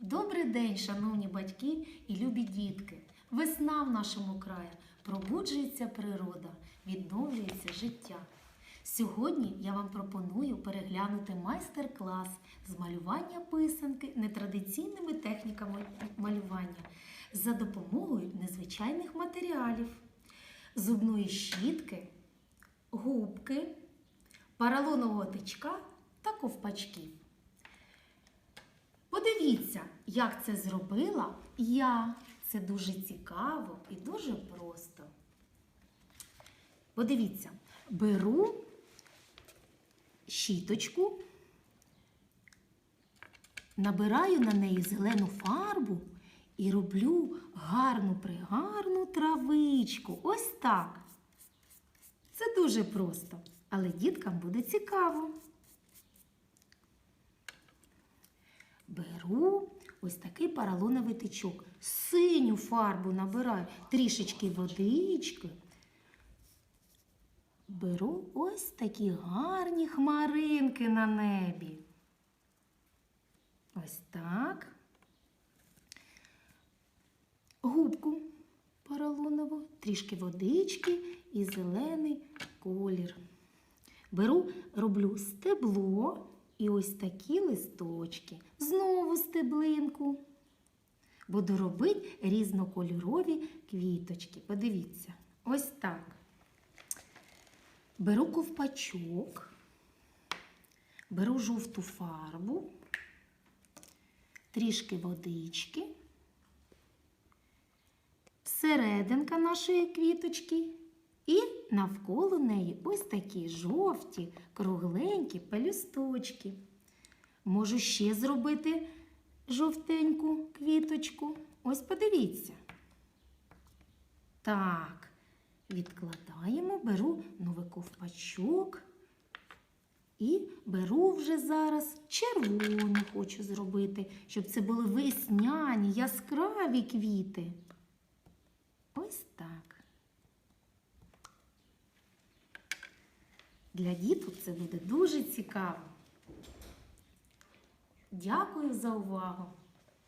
Добрий день, шановні батьки і любі дітки! Весна в нашому краї пробуджується природа, відновлюється життя. Сьогодні я вам пропоную переглянути майстер-клас з малювання писанки нетрадиційними техніками малювання за допомогою незвичайних матеріалів, зубної щітки, губки, поролонового тичка та ковпачків. Подивіться, як це зробила я. Це дуже цікаво і дуже просто. Подивіться, беру щіточку, набираю на неї зелену фарбу і роблю гарну пригарну травичку. Ось так. Це дуже просто, але діткам буде цікаво. Беру ось такий поролоновий тичок. Синю фарбу набираю, трішечки водички. Беру ось такі гарні хмаринки на небі. Ось так. Губку поролонову, трішки водички і зелений колір. Беру, роблю стебло і ось такі листочки. Знову стеблинку. Буду робити різнокольорові квіточки. Подивіться, ось так. Беру ковпачок, беру жовту фарбу, трішки водички, серединка нашої квіточки навколо неї ось такі жовті, кругленькі пелюсточки. Можу ще зробити жовтеньку квіточку. Ось подивіться. Так, відкладаємо, беру новий ковпачок і беру вже зараз червону хочу зробити, щоб це були весняні, яскраві квіти. Ось так. Для діток це буде дуже цікаво. Дякую за увагу!